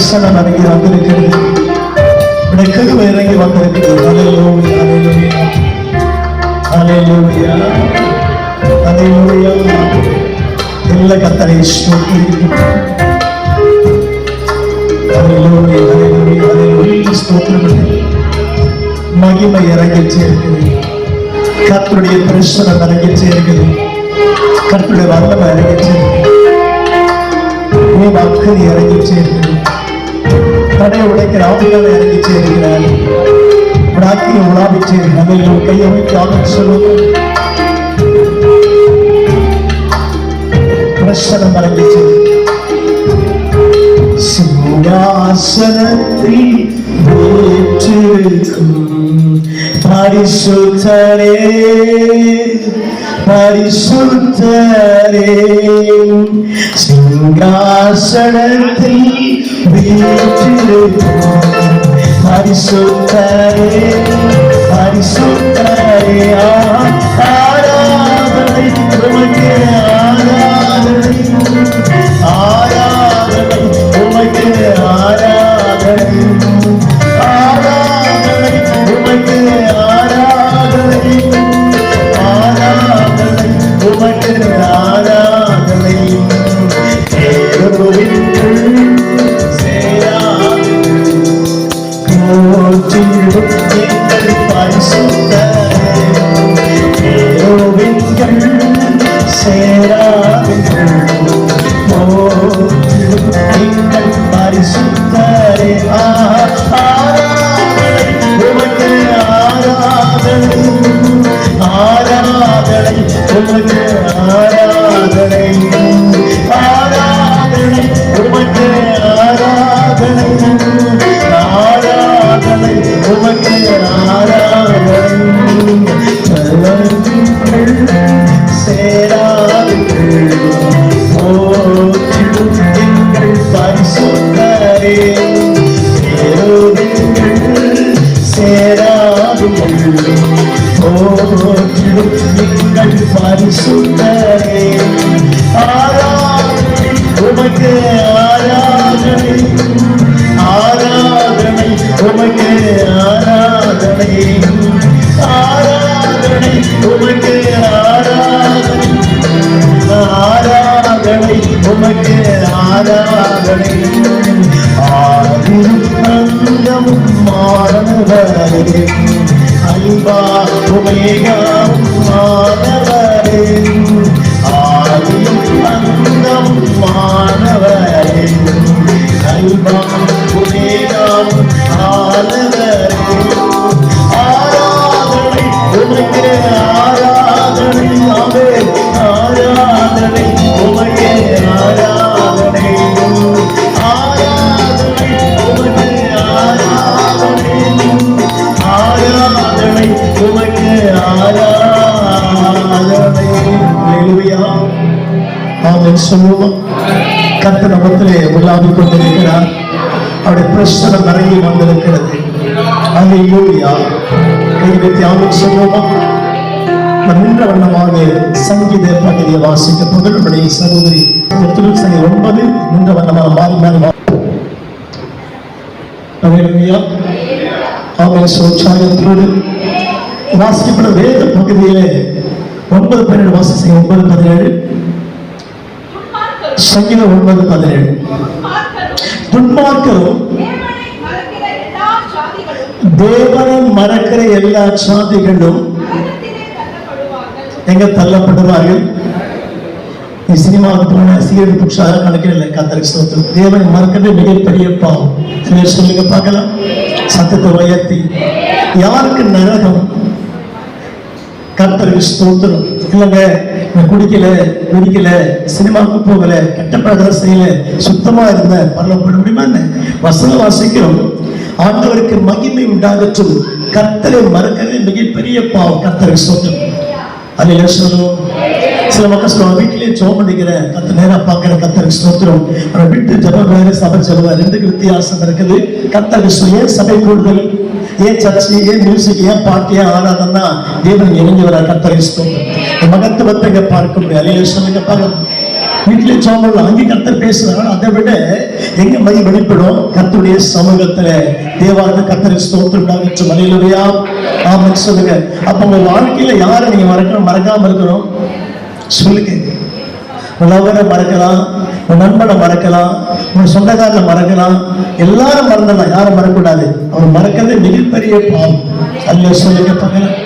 தரிசனம் இறங்கி வந்திருக்கிறது உடைய கருவை இறங்கி வந்திருக்கிறது அலையிலூயா அலையிலூயா அலையிலூயா எல்லா கத்தரை ஸ்தோத்திரிக்கிறோம் அலையிலூயா அலையிலூயா அலையிலூயா ஸ்தோத்திரம் மகிமை இறங்கி சேர்க்குது கர்த்தருடைய பிரசனம் இறங்கி சேர்க்குது கர்த்தருடைய வல்லமை இறங்கி சேர்க்குது நீ மக்கள் இறங்கி சேர்க்குது தடை உடைக்கிற ஆவிகளை இறங்கி சேர்க்கிறார் உடாக்கி உலாவி சேர்க்கிறார் அதை கையை வைத்து ஆதரவு சொல்லுங்க பிரசனம் இறங்கி சேர்க்கிறார் சிங்காசனத்தில் പരിശുദ്ധരേ സിംഹാസനത്തിൽ പരിശുദ്ധരേ പരിശുദ്ധരേ ആരാധന சேராது போற்றிடும் எங்கள் பரிசுத்தரே ஆராதனை உமக்கு ஆராதனை ஆராதனை உமக்கு ஆராதனை ஆராதனை உமக்கு ஆராதனை ஆராதனை உமக்கு ஆராதனை ஆதிரும் அந்தமும் അൽഫാ ഒമേഗ മാനവരേ ആദിയും അന്തം മാനവരേ അൽഫാ ഒമേഗ ആലവ ஆமென் சொல்லுவோமா நாம் வண்ணமாக சங்கீத பகுதியை வாசிக்க சகோதரி திருச்சனை ஒன்பது நின்ற வண்ணமாக மாறி மாறி வா- அல்லேலூயா வாசிக்கப்படும் வேத பகுதியிலே ஒன்பது பதினேழு வாசி ஒன்பது பதினேழு. சங்கீதம் ஒன்பது பதினேழு. துன்மார்க்கரும் தேவனை மறக்கிற எல்லா சாதிகளும் எங்க தள்ளப்படுவார்கள்? நீ சினிமாவுக்கு போன சீரியல் புக்ஸாக கணக்கிடல கத்தருக்கு சோத்திரம். தேவனை மறக்கிறது மிகப்பெரிய பாவம். சிலர் சொல்லுங்க பார்க்கலாம்? சத்தத்தை உயர்த்தி. யாருக்கு நரகம்? கர்த்தருக்கு ஸ்தோத்திரம் இல்லைங்க நான் குடிக்கல குடிக்கல சினிமாவுக்கு போகல கெட்ட பழக்கம் செய்யல சுத்தமா இருந்த பரலப்பட முடியுமா என்ன? வசனம் வாசிக்கிறோம். ஆண்டவருக்கு மகிமை உண்டாகட்டும். கத்தரை மறக்கிறது மிகப்பெரிய பாவம் கர்த்தருக்கு ஸ்தோத்திரம் அதில் சொல்லுவோம் சில மக்கள் சொல்லுவாங்க வீட்டிலேயே ஜோம் பண்ணிக்கிற கத்த நேரம் பார்க்கிற கத்தருக்கு ஸ்தோத்திரம். ஆனால் வீட்டு ஜபம் வேறு சபை ஜபம் ரெண்டுக்கு வித்தியாசம் இருக்குது. கத்தருக்கு ஏன் சபை கூடுதல்? ஏன் சர்ச்சு ஏன் மியூசிக் ஏன் பாட்டு ஏன் ஆராதனா? தேவன் இணைஞ்சவரா வர கத்தருக்கு ஸ்தோத்திரம். மகத்துவத்தை இங்க பார்க்க முடியாது அலையில சொல்லுங்க பாருங்க. வீட்டிலே சோம்பல் அங்கே கத்தர் பேசுறாங்க அதை விட எங்க மதி வெளிப்படும்? கத்துடைய சமூகத்துல. தேவாரத்தை கத்தர் ஸ்தோத்திரம் என்று மலையிலுடையா ஆமாம் சொல்லுங்க. அப்ப உங்க வாழ்க்கையில யாரை நீங்க மறக்கணும் மறக்காம இருக்கணும்? சொல்லுங்க. உன் மறக்கலாம். உன் நண்பனை மறக்கலாம். உன் சொந்தக்காரனை மறக்கலாம். எல்லாரும் மறந்துடலாம். யாரும் மறக்கக்கூடாது. அவர் மறக்கிறது மிகப்பெரிய பாவம். அல்ல சொல்லுங்க. பார்க்கலாம்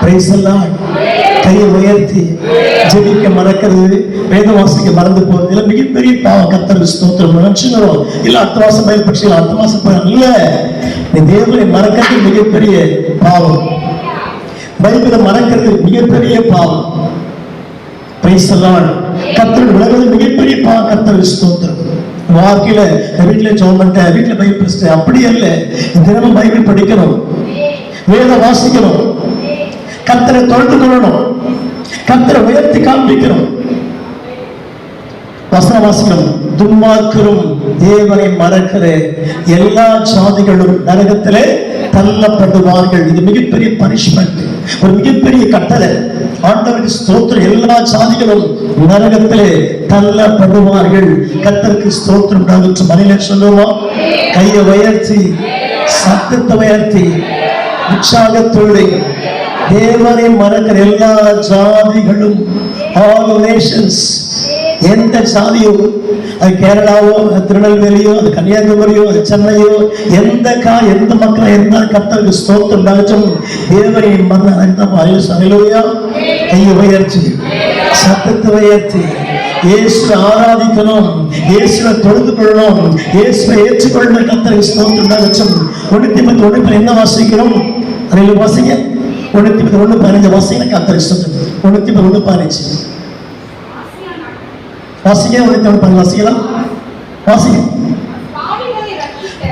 பிரைஸ் எல்லாம் கையை உயர்த்தி. ஜெபிக்க மறக்கிறது வேத வாசிக்க மறந்து போறது இல்ல மிகப்பெரிய பாவம் கத்தர் ஸ்தோத்திரம். நினைச்சுக்கிறோம் இல்ல அடுத்த மாசம் பயன்படுத்தி அடுத்த மாசம் போய் இல்ல. நீ தேவனை மறக்கிறது மிகப்பெரிய பாவம். பைபிளை மறக்கிறது மிகப்பெரிய பாவம். பிரைஸ் கத்தர் உலகத்தில் மிகப்பெரிய பாவ கத்தர் ஸ்தோத்திரம். வாழ்க்கையில வீட்டுல ஜோம் பண்ணிட்டேன் வீட்டுல பைபிள் அப்படி அல்ல. தினமும் பைபிள் படிக்கணும். வேத வாசிக்கணும். கத்தரை தொழுது கொள்ளணும். கத்தரை உயர்த்தி காண்பிக்கிறோம். வசன வாசிக்கணும் துன்மார்க்கரும் தேவனை மறக்கிற எல்லா ஜாதிகளும் நரகத்திலே தள்ளப்படுவார்கள். இது மிகப்பெரிய பனிஷ்மெண்ட். ஒரு மிகப்பெரிய கட்டளை. ஆண்டவருக்கு ஸ்தோத்திரம் எல்லா சாதிகளும் நரகத்திலே தள்ளப்படுவார்கள். கத்தருக்கு ஸ்தோத்திரம் உண்டாகும் மனித சொல்லுவோம்? கையை உயர்த்தி சத்தத்தை உயர்த்தி உற்சாகத்தோடு தேவனை மறக்கிற எல்லா ஜாதிகளும் ஆல் நேஷன்ஸ் எந்த சாதியோ அது கேரளாவோ திருநெல்வேலியோ அது கன்னியாகுமரியோ அது சென்னையோ எந்த கா எந்த மக்களா இருந்தாலும் கர்த்தருக்கு ஸ்தோத்திரம் உண்டாகட்டும் தேவனை மரணம் அலையிலோயா கையை உயர்ச்சி சத்தத்தை உயர்த்தி இயேசு ஆராதிக்கணும் இயேசுவை தொழுது கொள்ளணும் இயேசுவை ஏற்றுக்கொள்ள கத்தருக்கு ஸ்தோத்திரம் உண்டாகட்டும் ஒண்ணூத்தி பத்து என்ன வாசிக்கிறோம்? அதில் வாசிங்க. ஒண்ணூத்தி பத்து ஒண்ணு பதினஞ்சு வாசிங்க கர்த்தருக்கு ஸ்தோத்திரம் ஒண்ணூத்தி பத்து ஒண்ணு பதினஞ்சு. வாசிங்க ஒண்ணூத்தி ஒண்ணு பதினஞ்சு வாசிக்கலாம் வாசிங்க.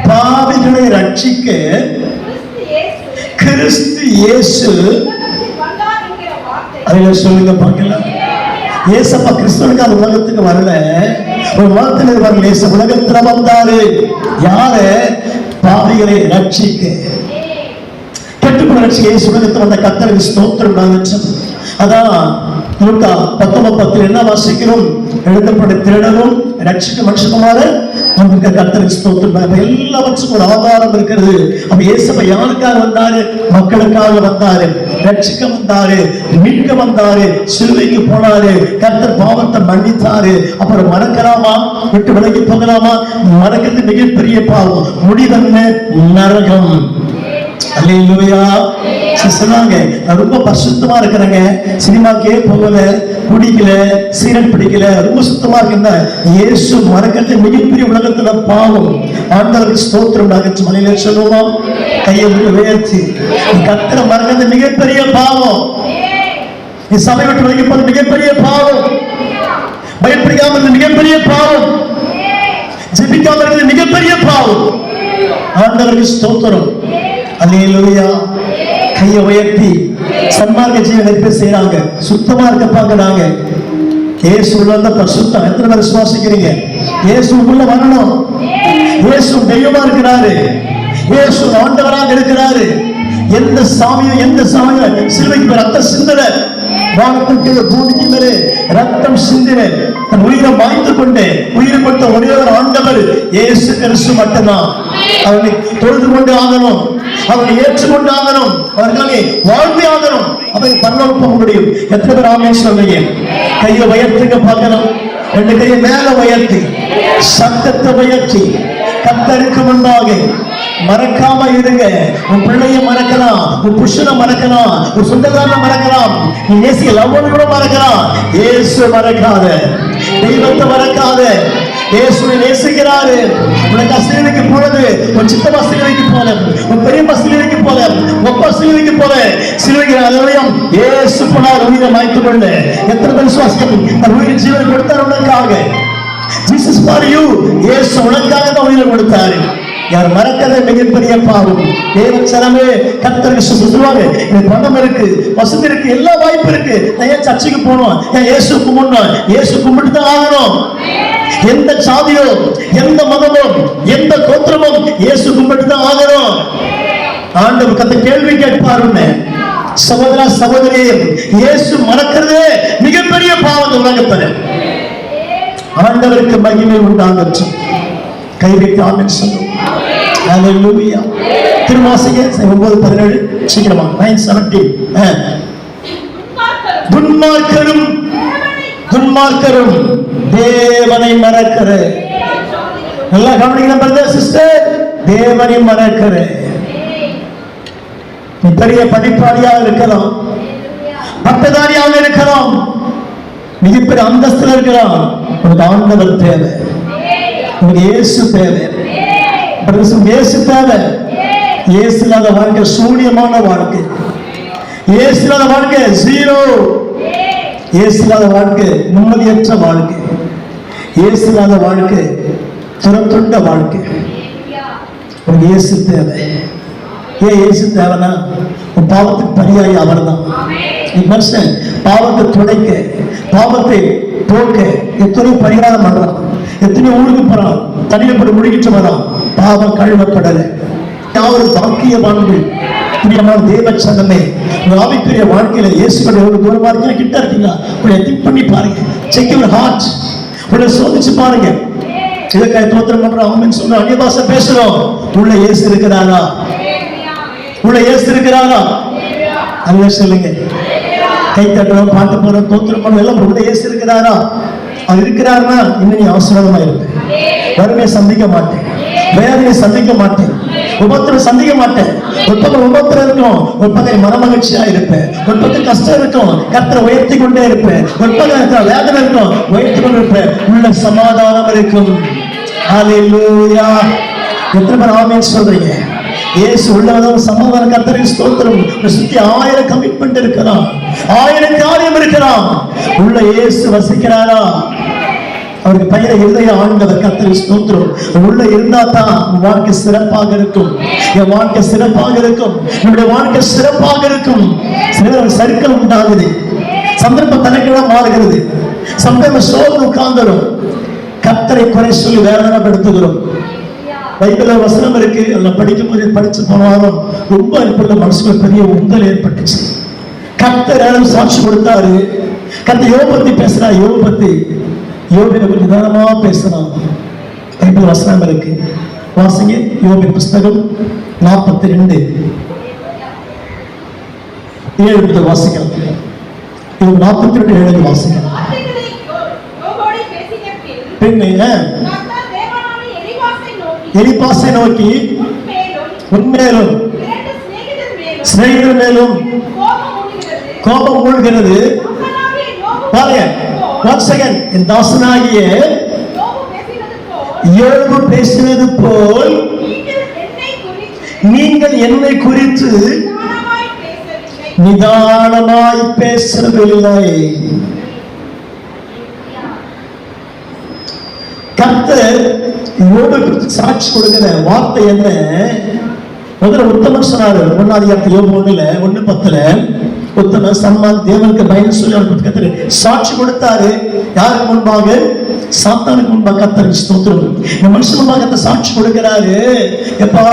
பாவிகளை ரட்சிக்க கிறிஸ்து இயேசு. அதில் சொல்லுங்க பார்க்கலாம். ஏசப்பா கிறிஸ்துவனுக்கு அது உலகத்துக்கு வரல. ஒரு உலகத்தில் வரல ஏச உலகத்தில் வந்தாரு. யாரு? பாவிகளை ரட்சிக்க. கெட்டுப்பட ரட்சிக்க இயேசு வந்த கத்தருக்கு ஸ்தோத்திரம் நாங்கள் அதான் லூக்கா பத்தொன்பது என்ன வாசிக்கிறோம்? எழுதப்பட்ட திருடனும் ரட்சிக்க மனுஷகுமார வந்திருக்க கத்தருக்கு ஸ்தோத்திரம். எல்லாவற்றுக்கும் ஒரு ஆதாரம் இருக்கிறது. அப்ப இயேசப்ப யாருக்காக வந்தாரு? மக்களுக்காக வந்தாரு. ரட்சிக்க வந்தாரு மீட்க வந்தாரு சிலுவைக்கு போனாரு. கர்த்தர் பாவத்தை மன்னித்தாரு. அப்புறம் மறக்கலாமா? விட்டு விலகி போகலாமா? மறக்கிறது மிகப்பெரிய பாவம். முடிவென்ன நரகம். அல்லையா சரி, சொன்னாங்க. நான் ரொம்ப பரிசுத்தமா இருக்கிறேங்க. சினிமாக்கே போகல குடிக்கல சீரட் பிடிக்கல ரொம்ப சுத்தமா இருக்கேன் இயேசு மறக்கிறது மிகப்பெரிய உலகத்துல பாவம். ஆண்டவருக்கு ஸ்தோத்திரம் நகைச்சு மலையில சொல்லுவோம். கையை விட்டு உயர்த்தி. கத்திர மறக்கிறது மிகப்பெரிய பாவம். நீ சபை விட்டு விலகி போறது மிகப்பெரிய பாவம். பயப்படிக்காம இருந்தது மிகப்பெரிய பாவம். ஜெபிக்காம இருக்கிறது மிகப்பெரிய பாவம். ஆண்டவருக்கு ஸ்தோத்திரம். அல்லேலூயா. கையை உயர்த்தி சன்மார்க்க ஜீவன் செய்யறாங்க சுத்தமா இருக்க பார்க்கறாங்க இயேசு உள்ள பரிசுத்தம் எத்தனை பேர் விசுவாசிக்கிறீங்க உள்ள வரணும். இயேசு தெய்வமா இருக்கிறாரு. இயேசு ஆண்டவராக இருக்கிறாரு. எந்த சாமியும் எந்த சாமியும் சிலுவைக்கு ரத்த சிந்தனை வானத்திற்கு பூமிக்கு மேலே ரத்தம் சிந்தின தன் உயிரை மாய்த்து கொண்டு உயிரை கொடுத்த ஒரே ஒரு ஆண்டவர் இயேசு கிறிஸ்து மட்டும்தான். அவனை தொழுது கொண்டு ஆகணும். அவனை ஏற்றுக்கொண்டு ஆகணும். அவர்களே வாழ்ந்து ஆகணும். அவை பரலோக போக முடியும். எத்தனை பேர் ஆமே சொல்லுங்க கையை உயர்த்துங்க பார்க்கணும். ரெண்டு கையை மேல உயர்த்தி. சத்தத்தை உயர்த்தி. கத்தருக்கு முன்பாக மறக்காம இருங்க. உன் பிள்ளைய மறக்கலாம் உன் புருஷனை மறக்கலாம் உன் சொந்தக்காரனை மறக்கலாம் நீ நேசிய லவ்வனை கூட மறக்கலாம். ஏசு மறக்காத. தெய்வத்தை மறக்காத. இயேசுவை நேசிக்கிறாரு. உனக்கு அசிலுக்கு போனது உன் சித்தப்பா சிலுவைக்கு போல உன் பெரியப்பா சிலுவைக்கு போல உன் சிலுவைக்கு போல சிலுவைக்கு அலுவலகம் ஏசு போனார் உயிரை மாய்த்து கொண்டு எத்தனை பேர் விசுவாசம் தன் உயிரை ஜீவனை கொடுத்தார் உனக்காக. ஜீசஸ் ஃபார் யூ இயேசு உனக்காக தான் உயிரை கொடுத்தாரு. யார் மறக்காத மிகப்பெரிய பாவம். தேவச்சனமே கத்தருக்கு சொல்லுவாங்க எனக்கு பணம் இருக்கு வசதி இருக்கு எல்லா வாய்ப்பு இருக்கு. நான் ஏன் சர்ச்சைக்கு போகணும்? ஏன் இயேசு கும்பிடணும்? இயேசு கும்பிட்டு தான் ஆகணும். எந்த சாதியோ எந்த மதமோ எந்த கோத்திரமும் இயேசு கும்பிட்டு தான் ஆகணும். ஆண்டவர் கத்த கேள்வி கேட்பாருன்னு. சகோதரா சகோதரியே இயேசு மறக்கிறதே மிகப்பெரிய பாவம் இந்த ஆண்டவருக்கு மகிமை உண்டாகட்டும். கை ஆமென் சொல்லும் ஹalleluya திருமாசிக ஒன்பது பதினேழு சீக்கிரமா. Nine seventeen eh. துன்மார்க்கரும் துன்மார்க்கரும் தேவனை மறக்கிற. நல்லா கவனிக்கணும் பிரதர் சிஸ்டர் தேவனை மறக்கிற. நீ பெரிய படிப்பாளியாக இருக்கலாம். பட்டதாரியாக இருக்கலாம். மிகப்பெரிய அந்தஸ்துல இருக்கலாம். உனக்கு ஆண்டவர் தேவை. உனக்கு இயேசு தேவை. இயேசு தேவை. இயேசு இல்லாத வாழ்க்கை சூன்யமான வாழ்க்கை. இயேசு இல்லாத வாழ்க்கை ஜீரோ இயேசு இல்லாத வாழ்க்கை நிம்மதியற்ற வாழ்க்கை. இயேசு இல்லாத வாழ்க்கை துரத்துண்ட வாழ்க்கை. உனக்கு இயேசு தேவை. ஏன் இயேசு தேவைன்னா உன் பாவத்துக்கு பரியாயி அவர்தான். நீ மனுஷன் பாவத்தை துடைக்க பாவத்தை போக்க எத்தனையோ பரிகாரம் பண்றான் எத்தனையோ ஊருக்கு போறான் தண்ணியில முடிக்கிட்டு வரான் பாவம் கழுவப்படலை. யாவது பாக்கியவான்கள். பிரியமான தேவ சங்கமே உங்க ஆவிக்குரிய வாழ்க்கையில இயேசுடைய ஒரு தூரமா இருக்கீங்க கிட்ட இருக்கீங்களா? உங்களை திங்க் பண்ணி பாருங்க. செக் யுவர் ஹார்ட் உங்களை சோதிச்சு பாருங்க. இதற்காக தோத்திரம் பண்றோம் ஆமென் சொல்ற அந்நிய பாஷை பேசுறோம். உள்ள இயேசு இருக்கிறாரா? உள்ள இயேசு இருக்கிறாரா? அங்க சொல்லுங்க. கை தட்டுறோம் பாட்டு போறோம் தோத்திரம் எல்லாம் உள்ள இயேசு இருக்கிறாரா? அவர் இருக்கிறாருன்னா இன்னும் நீ ஆசீர்வாதமா இருப்பேன் வறுமையை சந்திக்க மாட்டேன். வேதனையை சந்திக்க மாட்டேன். உபத்திரம் சந்திக்க மாட்டேன். ஒரு பக்கம் உபத்திரம் இருக்கும். ஒரு பக்கம் இருப்பேன். ஒரு பக்கம் கஷ்டம் இருக்கும். கத்தரை உயர்த்தி கொண்டே இருப்பேன். ஒரு பக்கம் இருக்கிற வேதனை இருக்கும். உயர்த்தி கொண்டு இருப்பேன் உள்ள சமாதானம் இருக்கும். எத்தனை பேர் ஆமேன்னு சொல்றீங்க? இயேசு உள்ளவனும் சமாதான கத்தரை ஸ்தோத்திரம். சுத்தி ஆயிரம் கமிட்மெண்ட் இருக்கலாம் ஆயிரம் காரியம் இருக்கலாம் உள்ள இயேசு வசிக்கிறாரா? அவருக்கு பெயரை இருதய ஆண்டவர் கத்தரி ஸ்தோத்திரம். உள்ள இருந்தா தான் உன் வாழ்க்கை சிறப்பாக இருக்கும். என் வாழ்க்கை சிறப்பாக இருக்கும். நம்முடைய வாழ்க்கை சிறப்பாக இருக்கும். சில சருக்கள் உண்டாகுது. சந்தர்ப்பம் தலைக்கிழமை மாறுகிறது. சந்தர்ப்ப சோர்ந்து உட்கார்ந்துடும் கத்தரை குறை சொல்லி வேதனைப்படுத்துகிறோம். பைபிள்ல வசனம் இருக்கு. அதில் படிக்கும் போது படிச்சு போனாலும் ரொம்ப இப்படி மனசுல பெரிய உந்தல் ஏற்பட்டுச்சு. கத்தர் யாரும் சாட்சி கொடுத்தாரு? கத்த யோக பத்தி பேசுறா? யோக பத்தி. யோபின கொஞ்சம் நிதானமா பேசுறான் பைபிள் வசனம் இருக்கு. வாசிங்க. யோபின் புஸ்தகம் நாற்பத்தி ரெண்டு ஏழு வாசிக்கலாம். இது நாற்பத்தி ரெண்டு ஏழு வாசிக்கலாம். வார்த்தைகளை யோ- யோபோடு பேசின பின், பெண்ணு கர்த்தர் தேவனாகிய எலிபாசை நோக்கி, உண்மையிலும் உன்மேலும் சிநேகிதர் மேலும். கோபம் மூழ்கிறது. பாருங்க. ஒன் செகண்ட் என் தாசனாகிய இயல்பு பேசினது போல், நீங்கள் என்னை குறித்து நிதானமாய் பேசவில்லை. நிதானமாய் பேசவில்லை. கர்த்தர் யோபு சாட்சி கொடுக்கிற வார்த்தை என்ன? முதல்ல உத்தமர் சொன்னாரு ஒன்னாவது இடத்துல ஒண்ணுல ஒண்ணு பத்துல உத்தமர் சம்மான் தேவனுக்கு பயன் சொல்லி அவருக்கு கத்தர் சாட்சி கொடுத்தாரு. யாருக்கு முன்பாக? சாத்தானுக்கு முன்பாக கத்தர் ஸ்தோத்திரம். இந்த மனுஷன் முன்பாக சாட்சி கொடுக்கிறாரு. எப்பா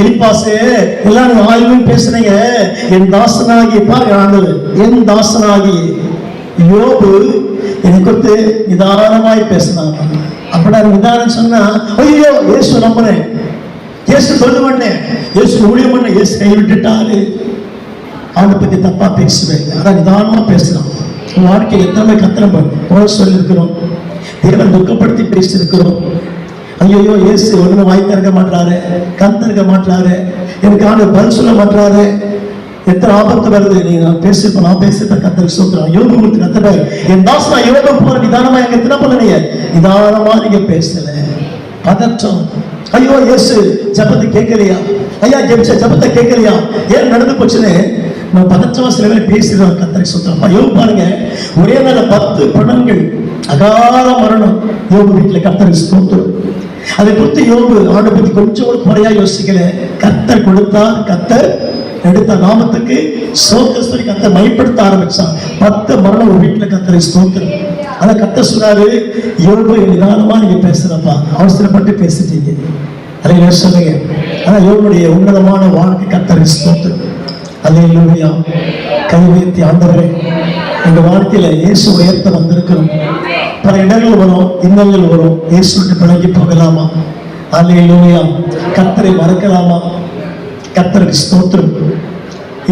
எலிப்பாசே எல்லாம் நீங்க ஆய்வும் பேசுறீங்க என் தாசனாகி பாருங்க ஆண்டவர் என் தாசனாகி யோபு எனக்கு குறித்து நிதானமாய் பேசினாங்க அப்படா நிதானம் சொன்னா ஐயோ இயேசு நம்புறேன். இயேசு தொண்டு பண்ணேன் இயேசு ஊழியம் பண்ண இயேசு கை விட்டுட்டாரு. அவனை பத்தி தப்பா பேசுவேன். அதான் நிதானமா பேசுறான் உன் வாழ்க்கையில் எத்தனை கத்திரம் போல சொல்லியிருக்கிறோம். தேவன் துக்கப்படுத்தி பேசியிருக்கிறோம். ஐயோ இயேசு ஒண்ணுமே வாய் திறக்க மாட்டாரு கண் திறக்க மாட்டாரு எனக்கு ஆண்டு பதில் சொல்ல மாட்டாரு எத்தனை ஆபத்து வருது? நீ நான் பேசிருப்ப நான் பேசிட்ட கத்தர் சொல்றேன் யோகம் கொடுத்து கத்துற என் தாஸ் நான் யோகம் போற நிதானமா எங்க எத்தனை பண்ணலையே நிதானமா நீங்க பேசல பதற்றம். ஐயோ இயேசு ஜபத்தை கேட்கலையா? ஐயா ஜெபிச்ச ஜபத்தை கேட்கலையா? ஏன் நடந்து போச்சுன்னு? நான் பதற்றமா சில பேர் பேசுறேன் கத்தரை சொல்றேன் யோகம் பாருங்க. ஒரே நாள் பத்து பணங்கள் அகால மரணம். யோகு வீட்டுல கத்தரை ஸ்தோத்திரம் அதை குறித்து யோகு ஆண்டை பத்தி கொஞ்சம் குறையா யோசிக்கல. கத்தர் கொடுத்தார் கத்தர் எடுத்த நாமத்துக்கு சோக்கஸ்வரி கத்தை மைப்படுத்த ஆரம்பிச்சான் பத்து மரணம் ஒரு வீட்டுல கத்தரை ஸ்தோத்திரம். ஆனா கத்த சொன்னாரு யோகு நிதானமா நீங்க பேசுறப்பா. அவசரப்பட்டு பேசிட்டீங்க. அதை சொல்லுங்க. ஆனா யோகுடைய உன்னதமான வாழ்க்கை கத்தரை ஸ்தோத்திரம். அல்லேலூயா கை உயர்த்தி ஆண்டவரே எங்க வாழ்க்கையில இயேசு உயர்த்த வந்திருக்கிறோம். பல இடங்கள் வரும் இன்னல்கள் வரும். இயேசுட்டு பழகி போகலாமா? அல்லேலூயா கத்தரை மறக்கலாமா? கத்தருக்கு ஸ்தோத்திரம்.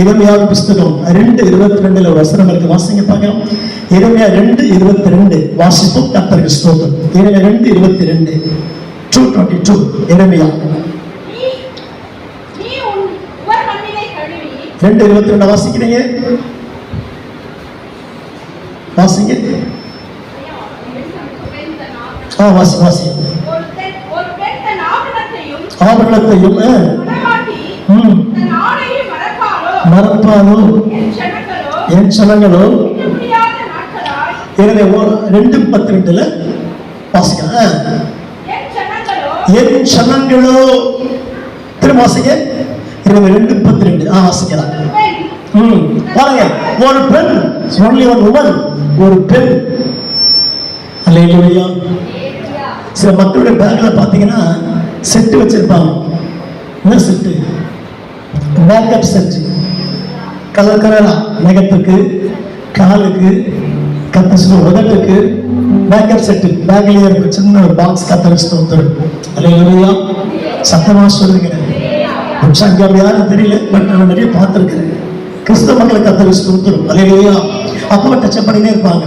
இளமையாக புஸ்தகம் ரெண்டு இருபத்தி ரெண்டுல ஒரு வசனம் இருக்கு. வாசிங்க பார்க்கலாம். இளமையா ரெண்டு இருபத்தி ரெண்டு வாசிப்போம். கத்தருக்கு ஸ்தோத்திரம். இளமையா ரெண்டு இருபத்தி ரெண்டு டூ டுவெண்ட்டி டூ இளமையா ரெண்டு இருபத்தி ரெண்டு வாசிக்கிறீங்க? வாசிங்க. ஆ வாசி வாசி. ஆபரணத்தையும் ஆபரணத்தையும் ம், என் சனங்களோ எனவே ஓ- ரெண்டு பத்து ரெண்டுல வாசிக்கலாம் என் சனங்களோ திரும்ப வாசிக்க இருபது ரெண்டு பத்து ரெண்டு ஆ வாசிக்கலாம் ம் பாருங்க. ஒரு பெண் ஒன்லி ஒன் உமன் ஒரு பெண். அல்லையா சில மக்களுடைய பேங்கில் பார்த்தீங்கன்னா செட்டு வச்சிருப்பாங்க. என்ன செட்டு? மேக்கப் செட் கலர் கலரா நகத்துக்கு காலுக்கு கத்த உதட்டுக்கு மேக்கப் செட்டு பேக்லேயே இருக்கு. சின்ன ஒரு பாக்ஸ் கத்த ஸ்தோத்திரம் அல்லேலூயா சத்தமா சொல்லுங்க. உற்சாகம் யாரும் தெரியல பட் நான் நிறைய பார்த்துருக்கிறேன். கிறிஸ்தவ மக்களை கத்தரி ஸ்தோத்திரம் அல்லேலூயா அப்பா டச் பண்ணினே இருப்பாங்க.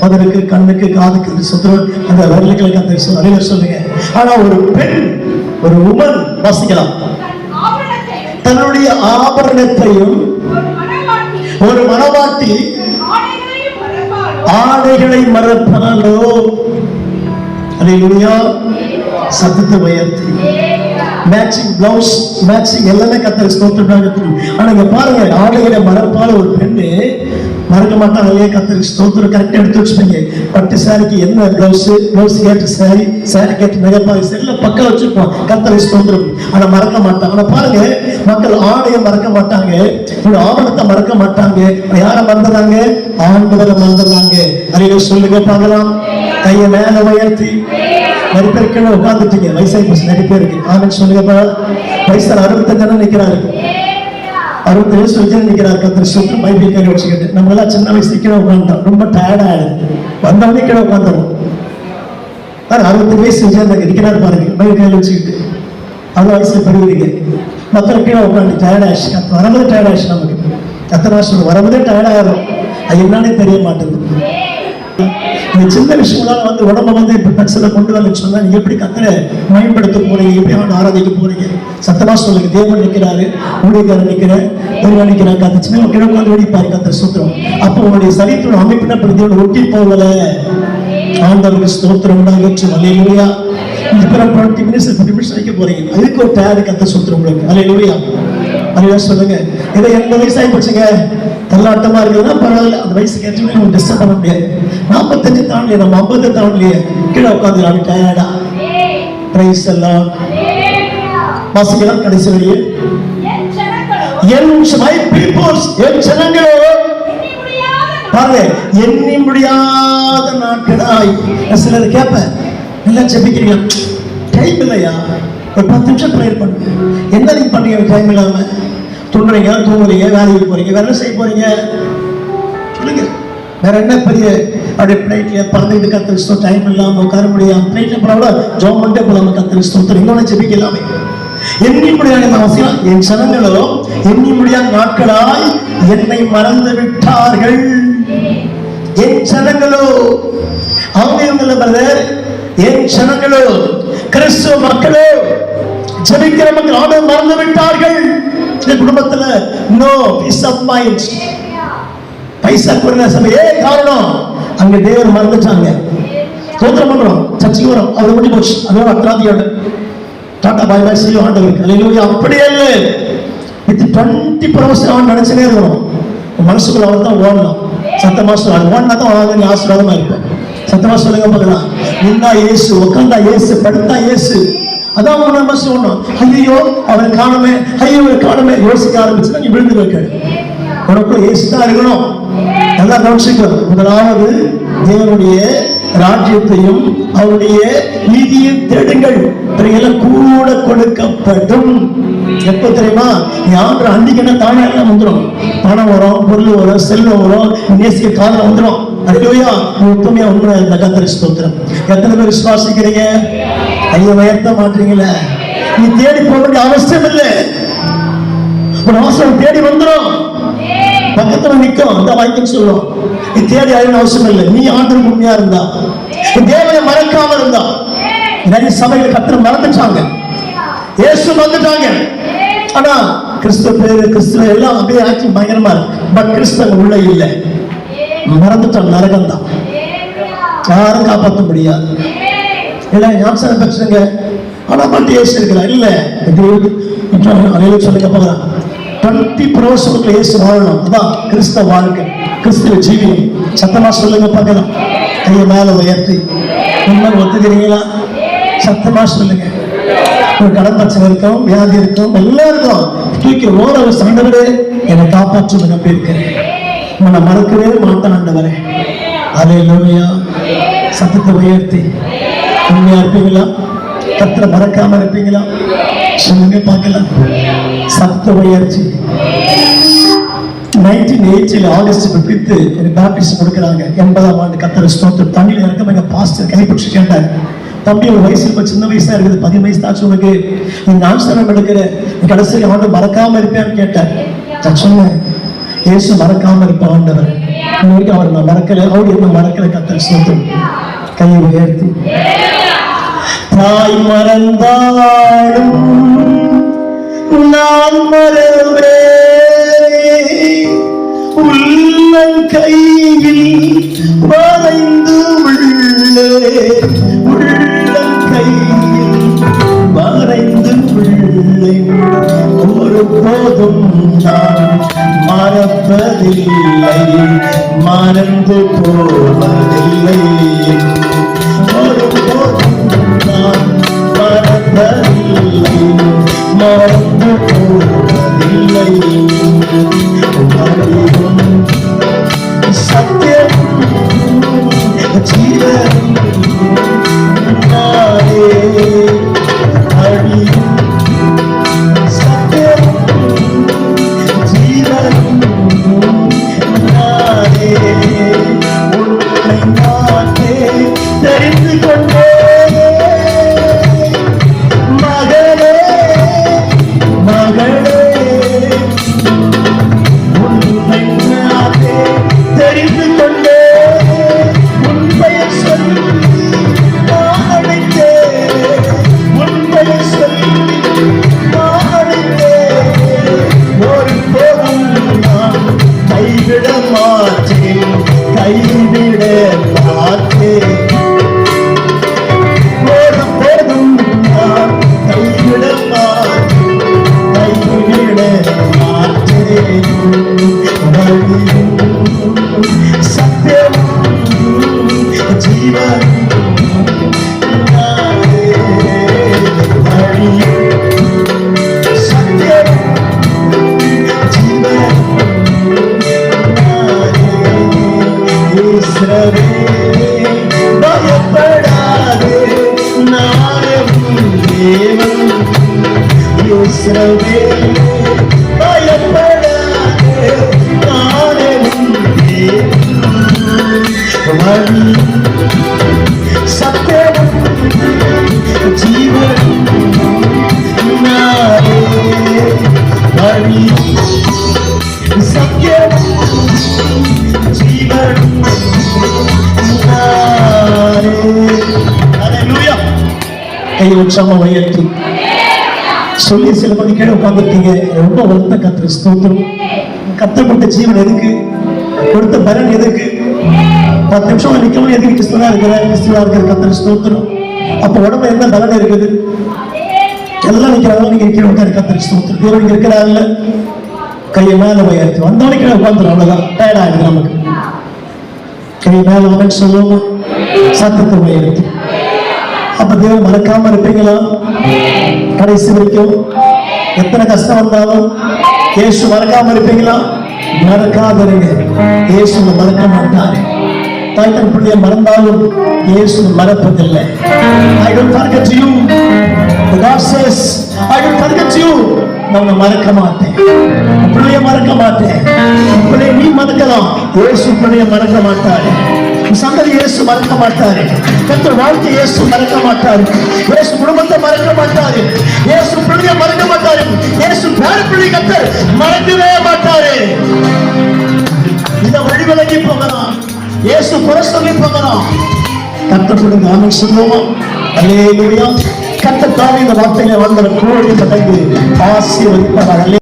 மதனுக்கு கண்ணுக்கு காதுக்கு சுத்திரம் அந்த விரலுக்களை வச்சு அலையில சொல்லுங்க. ஆனால் ஒரு பெண் ஒரு உமன் வாசிக்கலாம். தன்னுடைய ஆபரணத்தையும் ஒரு மனவாட்டி ஆடைகளை மறப்பாளோ? ஆடைகளை சத்தத்தை உயர்த்தி. மேட்சிங் பிளவுஸ் மேட்சிங் எல்லாமே கத்தரி ஸ்தோத்திரம் ஆனா இங்க பாருங்க ஆடைகளை மறப்பால ஒரு பெண்ணு மறக்க மாட்டாங்க. ஏன் கத்தரி ஸ்தோத்திரம். கரெக்டாக எடுத்து வச்சுப்பீங்க. பட்டு சாரிக்கு என்ன பிளவுஸ் ப்ளவுஸ் கேட்டு சாரி சாரி கேட்டு நகைப்பாங்க எல்லாம் பக்கம் வச்சுருப்போம் கத்தரி ஸ்தோத்திரம். ஆனா மறக்க மாட்டாங்க. ஆனா பாருங்க மக்கள் ஆடையை மறக்க மாட்டாங்க. ஒரு ஆவணத்தை மறக்க மாட்டாங்க. யாரை மறந்துடுறாங்க ஆண்டவரை மறந்துடுறாங்க நிறைய சொல்லுங்க பார்க்கலாம். கையை மேல உயர்த்தி. நிறைய பேர் கீழே உட்காந்துட்டீங்க வயசாகி போச்சு நிறைய பேருக்கு ஆனந்த் சொல்லுங்க வயசுல அறுபத்தஞ்சு நிக்கிறாரு அறுபத்தி வயசு வச்சு நிற்கிறார் கத்திர. சுற்று பைபிள் கறி வச்சுக்கிட்டு நம்ம எல்லாம் சின்ன வயசு கீழே உட்காந்துட்டோம் ரொம்ப டயர்ட் ஆயிடுது. வந்தவொடனே கீழே உட்காந்துடும் பாரு அறுபத்தி வயசு வச்சு நிக்கிறாரு பாருங்க. பைபிள் கையில் வச்சுக்கிட்டு. அவ்வளோ வயசுல பெறுவீங்க மக்கள் கீழே உட்காந்து டயர்டாயிடுச்சு கத்து வரும்போது டயர்ட் ஆயிடுச்சு நமக்கு. கத்திர வருஷம் வரும்போதே டயர்ட் அது என்னன்னே தெரிய மாட்டேங்குது. இந்த சின்ன விஷயங்களால வந்து உடம்ப வந்து இப்ப பிரச்சனை கொண்டு வரலன்னு சொன்னா நீங்க எப்படி கத்தரை பயன்படுத்த போறீங்க? எப்படி அவன் ஆராதிக்க போறீங்க? சத்தமா சொல்லுங்க. தேவன் நிக்கிறாரு ஊழியக்காரர் நிக்கிறேன் தெருவா நிக்கிறார் கத்த சின்ன கிழக்கு வந்து வெடிப்பாரு. கத்தர் சுத்திரம். அப்போ உங்களுடைய சரீரத்தோட அமைப்பின அப்படி தேவன் ஒட்டி போகல. ஆண்டவருக்கு ஸ்தோத்திரம் உண்டாகட்டும். அல்லேலூயா இந்த டுவெண்ட்டி மினிட்ஸ் ஃபிஃப்டி மினிட்ஸ் வைக்க போறீங்க. அதுக்கு ஒரு டயர் கத்த சுத்திரம் உங்களுக்கு. அல்லேலூயா அறிவா சொல்லுங்க. இதை எண்பது வயசு ஆகி போச்சுங்க தள்ளாட்டமா இருக்குதுன்னா பரவாயில்ல. அந்த வயசுக்கு ஏற்ற மாதிரி நம்ம டிஸ்டர்ப் பண்ண முடியாது. நாற்பத்தஞ்சு தாண்டலையே நம்ம ஐம்பது தாண்டலையே கீழே உட்காந்து அப்படி டயர்டா பிரைஸ் எல்லாம் வாசிக்கலாம் கடைசி வழியே. என் மை பீப்புள்ஸ் என் ஜனங்களோ பாருங்க எண்ணி முடியாத நாட்களாய். நான் சிலர் கேட்பேன். நல்லா ஜெபிக்கிறீங்க டைம் இல்லையா? ஒரு பத்து நிமிஷம் ப்ரேயர் பண்ணுங்க. என்ன நீங்க பண்றீங்க டைம் இல்லாம. துண்டுறீங்க தூங்குறீங்க வேலைக்கு போறீங்க வேற செய்ய போறீங்க? சொல்லுங்க. வேற என்ன பெரிய அப்படியே பிளைட்ல பறந்துட்டு கத்திரிச்சோ டைம் இல்லாம உட்கார முடியாம பிளைட்ல போனா ஜோம் பண்ணிட்டே போலாம கத்திரிச்சோ இன்னொன்னு ஜெபிக்கலாமே எண்ணி முடியாத அவசியம். என் சனங்களோ எண்ணி முடியாத நாட்களாய் என்னை மறந்து விட்டார்கள். என் ஜனங்களோ அவங்க இவங்கள பிரதர் என் ஜனங்களோ கிறிஸ்துவ மக்களே ஜபிக்கிற மக்கள் ஆட மறந்து விட்டார்கள். இந்த குடும்பத்துல நோ பீஸ் ஆஃப் மைண்ட் பைசா குறைந்த சமயம் ஏ காரணம்? அங்க தேவர் மறந்துட்டாங்க. தோத்திரம் பண்றோம். சர்ச்சைக்கு வரோம். அவர் முடிஞ்சு போச்சு. அதோட அக்ராதியோட டாடா பாய் பாய் செய்யும் ஆண்டவருக்கு. அல்லேலூயா அப்படியே இல்லை. வித் டுவெண்ட்டி பர்சன்ட் அவன் நினைச்சுனே இருக்கணும். மனசுக்குள்ள அவன் தான் ஓடணும். சத்தமா சொல்லுவாங்க ஓடினா தான் அவன் ஆசீர்வாதமா இருப்பேன் சத்தமா சொல்லுங்க பார்க்கலாம் நின்னா இயேசு உட்காந்தா இயேசு படுத்தா இயேசு. அதான் நம்ம சொன்னோம். ஐயோ அவர் காணமே ஐயோ அவர் காணமே. யோசிக்க ஆரம்பிச்சுன்னா நீ விழுந்து வைக்க உனக்கும் இயேசு தான் இருக்கணும். நல்லா கவனிச்சுக்கணும் முதலாவது தேவனுடைய ராஜ்யத்தையும் அவருடைய நீதியும் தேடுங்கள். இவையெல்லாம் கூட கொடுக்கப்படும். எப்ப தெரியுமா? யாரும் அன்னைக்கு என்ன தானே எல்லாம் வந்துடும் பணம் வரும் பொருள் வரும் செல்வம் வரும் நேசிக்க காலம் வந்துடும் அல்லேலூயா உண்மையா உண்மை இந்த கத்தரி ஸ்தோத்திரம். எத்தனை பேர் விசுவாசிக்கிறீங்க? ஐயோ உயர்த்த மாட்டீங்களே. நீ தேடி போக வேண்டிய அவசியம் இல்லை. ஒரு அவசரம் தேடி வந்துடும் பக்கத்துல நிற்கும் அந்த வாக்கியம் சொல்லுவோம். நீ தேடி அழிய அவசியம் இல்லை. நீ ஆண்டு உண்மையா இருந்தா. தேவனை மறக்காம இருந்தா. நிறைய சபைகள் கத்திர மறந்துட்டாங்க. இயேசு வந்துட்டாங்க. ஆனா கிறிஸ்துவ பேரு கிறிஸ்துவ எல்லாம் அப்படியே ஆட்சி பயங்கரமா இருக்கு. பட் கிறிஸ்தவ உள்ள இல்லை. மறந்துட்டோம் நரகம் தான் யாரும் காப்பாற்ற முடியாது. ஏன்னா ஞாபகம் பிரச்சனைங்க ஆனா மட்டும் இயேசு இருக்கிறார். இல்ல அலையில சொல்லுங்க போகிறான் டுவெண்ட்டி ப்ரோசனுக்குள்ள இயேசு வாழணும். அதான் கிறிஸ்தவ வாழ்க்கை. கிறிஸ்துவ ஜீவியம் சத்தமாக சொல்லுங்க பார்க்கலாம் கையை மேலே உயர்த்தி. உண்மை ஒத்துக்கிறீங்களா? சத்தமாக சொல்லுங்க. ஒரு கடன் பிரச்சனை இருக்கும் வியாதி இருக்கும் எல்லாருக்கும் தூக்கி ஓர விட என்னை காப்பாற்றுவது நம்பி இருக்கிறேன் உன்னை மறக்கவே மாட்டேன் ஆண்டவரே. அதே லோமியா சத்தத்தை உயர்த்தி. உண்மையா இருப்பீங்களா? கத்திர மறக்காம இருப்பீங்களா? சொல்லுங்க பார்க்கலாம். சத்தத்தை உயர்த்தி. நைன்டீன் எயிட்டில் ஆகஸ்ட் பிப்டித்து எனக்கு பேப்டிஸ்ட் கொடுக்குறாங்க. எண்பதாம் ஆண்டு கத்தர் ஸ்தோத்திரம். தண்ணியில் இறக்கம் எங்க பாஸ்டர் கைப்பிடிச்சு கேட்டார். தம்பி ஒரு வயசு இப்ப சின்ன வயசா இருக்குது. பதிமூணு வயசு தாச்சு உனக்கு நீங்க ஆசிரம் எடுக்கிற. நீ கடைசி ஆண்டு மறக்காம இருப்பேன்னு கேட்டார். நான் சொன்னேன் இயேசு மறக்காம இருப்ப ஆண்டவர் இன்ன அவர் நான் மறக்கல அவர் என்ன மறக்கல கத்தல் ஸ்தோத்திரம் கையை உயர்த்தி. தாய் மறந்தாலும் நான் மறவே உள்ளம் கையில் மறைந்து உள்ளே. உள்ளம் கையில் மறைந்து உள்ளே. ஒரு போதும் நான் மறப்பதில்லை மறந்து போவதில்லை. ஒரு போதும் நான் மறப்பதில்லை மறந்து போவதில்லை. அறிவும் சத்தியம் ஜீவன் உற்சாகமா உயர்த்தி சொல்லி சில மணி கீழே உட்காந்துருக்கீங்க ரொம்ப வருத்த கத்திர ஸ்தோத்திரம். கத்தப்பட்ட ஜீவன் எதுக்கு? கொடுத்த பலன் எதுக்கு? பத்து நிமிஷம் நிற்கவும் எதுக்கு கிறிஸ்துவா இருக்கிற கிறிஸ்துவா இருக்கிற கத்திர ஸ்தோத்திரம். அப்ப உடம்பு என்ன பலன் இருக்குது? எல்லாம் நிற்கிறாங்க நீங்க கீழே உட்காரு கத்திர ஸ்தோத்திரம். தேவன் இங்க இருக்கிறாங்கல்ல கையை மேல உயர்த்தி வந்தவனே கீழே உட்காந்துரும் அவ்வளவுதான். டயர்ட் ஆகுது நமக்கு. கையை மேல வந்து சொல்லுவோம்? சத்தத்தை உயர்த்தி அப்ப தேவன் மறக்காம இருப்பீங்களா? கடைசி வரைக்கும். எத்தனை கஷ்டம் வந்தாலும் ஏசு மறக்காம இருப்பீங்களா? மறக்காதிருங்க. இயேசு மறக்க மாட்டாரு. தாய் தன் பிள்ளைய மறந்தாலும் இயேசு மறப்பதில்லை. I don't forget you. The God says, I forget you. மறக்க மாட்டேன். பிள்ளைய மறக்க மாட்டேன். உன் பிள்ளைய நீ மறக்கலாம். இயேசு பிள்ளைய மறக்க மாட்டாரு. சந்ததி இயேசு மறக்க மாட்டாரு. கத்தர் வாழ்க்கை இயேசு மறக்க மாட்டாரு. இயேசு குடும்பத்தை மறக்க மாட்டாரு. இயேசு பிள்ளைய மறக்க மாட்டாரு. இயேசு பேர பிள்ளை கத்தர் மறக்கவே மாட்டாரு. இந்த வழி விலகி போகலாம். இயேசு குறை சொல்லி போகலாம். கத்தப்படும் நாமே சொல்லுவோம்? அல்லேலூயா கத்த தாவி இந்த வார்த்தையில வந்த கோடி மடங்கு ஆசீர்வதிப்பார் அல்லே